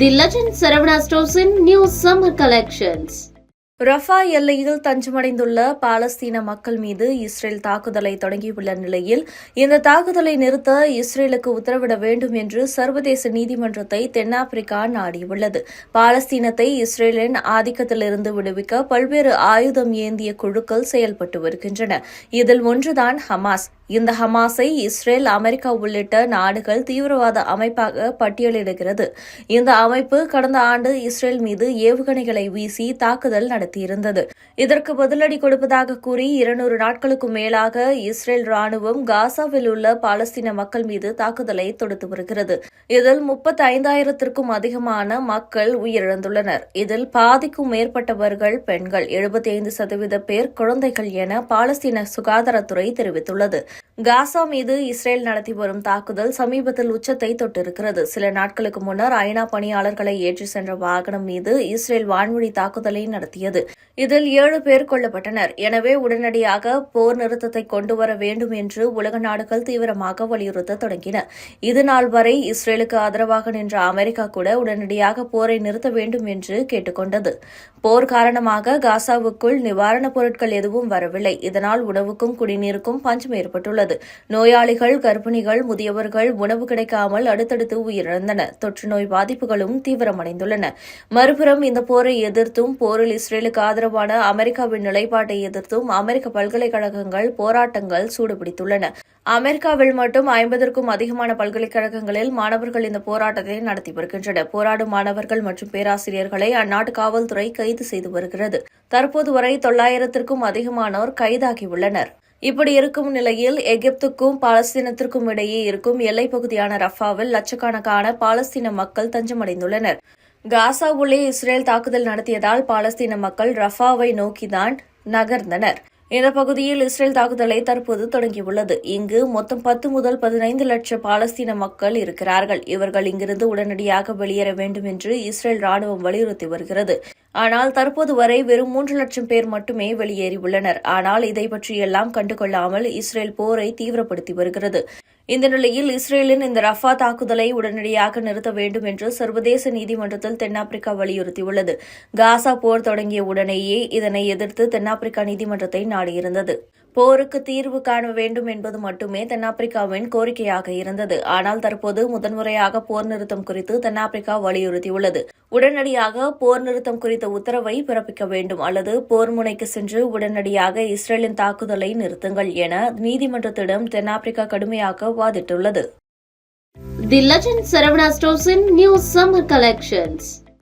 The Legend Saravana Stores in new summer collections. Rafah எல்லையில் தஞ்சமடைந்துள்ள பாலஸ்தீன மக்கள் மீது இஸ்ரேல் தாக்குதலை தொடங்கியுள்ள நிலையில் இந்த தாக்குதலை நிறுத்த இஸ்ரேலுக்கு உத்தரவிட வேண்டும் என்று சர்வதேச நீதிமன்றத்தை தென்னாப்பிரிக்கா நாடியுள்ளது. பாலஸ்தீனத்தை இஸ்ரேலின் ஆதிக்கத்திலிருந்து விடுவிக்க பல்வேறு ஆயுதம் ஏந்திய குழுக்கள் செயல்பட்டு வருகின்றன. இதில் ஒன்றுதான் ஹமாஸ். இந்த ஹமாஸை இஸ்ரேல் அமெரிக்கா உள்ளிட்ட நாடுகள் தீவிரவாத அமைப்பாக பட்டியலிடுகிறது. இந்த அமைப்பு கடந்த ஆண்டு இஸ்ரேல் மீது ஏவுகணைகளை வீசி தாக்குதல் நடத்தியிருந்தது இதற்கு பதிலடி கொடுப்பதாக கூறி இருநூறு நாட்களுக்கும் மேலாக இஸ்ரேல் ராணுவம் காசாவில் உள்ள பாலஸ்தீன மக்கள் மீது தாக்குதலை தொடுத்து வருகிறது. இதில் முப்பத்தி ஐந்தாயிரத்திற்கும் அதிகமான மக்கள் உயிரிழந்துள்ளனர். இதில் பாதிக்கும் மேற்பட்டவர்கள் பெண்கள். எழுபத்தி ஐந்து சதவீத பேர் குழந்தைகள் என பாலஸ்தீன சுகாதாரத்துறை தெரிவித்துள்ளது. காசா மீது இஸ்ரேல் நடத்தி வரும் தாக்குதல் சமீபத்தில் உச்சத்தை தொட்டிருக்கிறது. சில நாட்களுக்கு முன்னர் ஐநா பணியாளர்களை ஏற்றி சென்ற வாகனம் மீது இஸ்ரேல் வான்வழி தாக்குதலை நடத்தியது. இதில் ஏழு பேர் கொல்லப்பட்டனர். எனவே உடனடியாக போர் நிறுத்தத்தை கொண்டு வர வேண்டும் என்று உலக நாடுகள் தீவிரமாக வலியுறுத்த தொடங்கின. இதுநாள் வரை இஸ்ரேலுக்கு ஆதரவாக நின்ற அமெரிக்கா கூட உடனடியாக போரை நிறுத்த வேண்டும் என்று கேட்டுக்கொண்டது. போர் காரணமாக காசாவுக்குள் நிவாரணப் பொருட்கள் எதுவும் வரவில்லை. இதனால் உணவுக்கும் குடிநீருக்கும் பஞ்சம் ஏற்பட்டுள்ளது. நோயாளிகள் கர்ப்பிணிகள் முதியவர்கள் உணவு கிடைக்காமல் அடுத்தடுத்து உயிரிழந்தனர். தொற்று நோய் பாதிப்புகளும் தீவிரமடைந்துள்ளன. மறுபுறம் இந்த போரை எதிர்த்தும் போரில் இஸ்ரேலுக்கு ஆதரவான அமெரிக்காவின் நிலைப்பாட்டை எதிர்த்தும் அமெரிக்க பல்கலைக்கழகங்கள் போராட்டங்கள் சூடுபிடித்துள்ளன. அமெரிக்காவில் மட்டும் ஐம்பதற்கும் அதிகமான பல்கலைக்கழகங்களில் மாணவர்கள் இந்த போராட்டத்தை நடத்தி வருகின்றனர். போராடும் மாணவர்கள் மற்றும் பேராசிரியர்களை அந்நாட்டு காவல்துறை கைது செய்து வருகிறது. தற்போது வரை தொள்ளாயிரத்திற்கும் அதிகமானோர் கைதாகியுள்ளனர் இப்படி இருக்கும் நிலையில் எகிப்துக்கும் பாலஸ்தீனத்திற்கும் இடையே இருக்கும் எல்லை பகுதியான ரஃபாவில் லட்சக்கணக்கான பாலஸ்தீன மக்கள் தஞ்சமடைந்துள்ளனர். காசா உள்ளே இஸ்ரேல் தாக்குதல் நடத்தியதால் பாலஸ்தீன மக்கள் ரஃபாவை நோக்கிதான் நகர்ந்தனர். இந்த பகுதியில் இஸ்ரேல் தாக்குதலை தற்போது தொடங்கியுள்ளது. இங்கு மொத்தம் பத்து முதல் பதினைந்து லட்சம் பாலஸ்தீன மக்கள் இருக்கிறார்கள். இவர்கள் இங்கிருந்து உடனடியாக வெளியேற வேண்டும் என்று இஸ்ரேல் ராணுவம் வலியுறுத்தி வருகிறது. ஆனால் தற்போது வரை வெறும் மூன்று லட்சம் பேர் மட்டுமே வெளியேறியுள்ளனர். ஆனால் இதை பற்றியெல்லாம் கண்டுகொள்ளாமல் இஸ்ரேல் போரை தீவிரப்படுத்தி வருகிறது. இந்த நிலையில் இஸ்ரேலின் இந்த ரஃபா தாக்குதலை உடனடியாக நிறுத்த வேண்டும் என்று சர்வதேச நீதிமன்றத்தில் தென்னாப்பிரிக்கா வலியுறுத்தியுள்ளது. காசா போர் தொடங்கிய உடனேயே இதனை எதிர்த்து தென்னாப்பிரிக்கா நீதிமன்றத்தை நாடியிருந்தது. போருக்கு தீர்வு காண வேண்டும் என்பது மட்டுமே தென்னாப்பிரிக்காவின் கோரிக்கையாக இருந்தது. ஆனால் தற்போது முதன்முறையாக போர் நிறுத்தம் குறித்து தென்னாப்பிரிக்கா வலியுறுத்தியுள்ளது. உடனடியாக போர் நிறுத்தம் குறித்த உத்தரவை பிறப்பிக்க வேண்டும் அல்லது போர் முனைக்கு சென்று உடனடியாக இஸ்ரேலின் தாக்குதலை நிறுத்துங்கள் என நீதிமன்றத்திடம் தென்னாப்பிரிக்கா கடுமையாக வாதிட்டுள்ளது. தி லெஜண்ட் சரவணா ஸ்டோஸின் நியூ சம்மர் கலெக்ஷன்ஸ்.